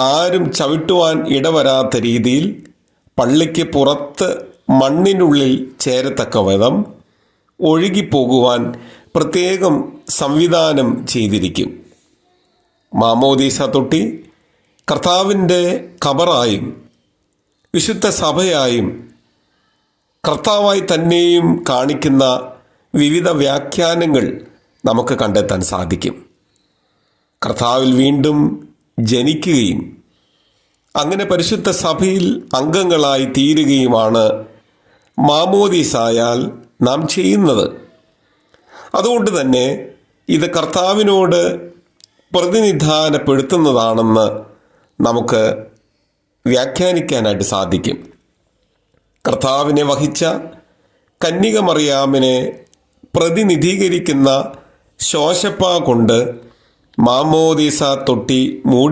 ആരും ചവിട്ടുവാൻ ഇടവരാത്ത രീതിയിൽ പള്ളിക്ക് പുറത്ത് മണ്ണിനുള്ളിൽ ചേരത്തക്ക വിധം ഒഴുകിപ്പോകുവാൻ പ്രത്യേകം സംവിധാനം ചെയ്തിരിക്കും. മാമോദീസ തൊട്ടി കർത്താവിന്റെ കബറായും വിശുദ്ധ സഭയായും കർത്താവായി തന്നെയും കാണിക്കുന്ന വിവിധ വ്യാഖ്യാനങ്ങൾ നമുക്ക് കണ്ടെത്താൻ സാധിക്കും. കർത്താവിൽ വീണ്ടും ജനിക്കുകയും അങ്ങനെ പരിശുദ്ധ സഭയിൽ അംഗങ്ങളായി തീരുകയുമാണ് മാമോദീസായാൽ നാം ചെയ്യുന്നത്. അതുകൊണ്ട് തന്നെ ഇത് കർത്താവിനോട് പ്രതിനിധാനപ്പെടുത്തുന്നതാണെന്ന് നമുക്ക് വ്യാഖ്യാനിക്കാനായിട്ട് സാധിക്കും. കർത്താവിനെ വഹിച്ച കന്യകമറിയാമിനെ പ്രതിനിധീകരിക്കുന്ന ശോശപ്പ കൊണ്ട് മാമോദീസ തൊട്ടി മൂടി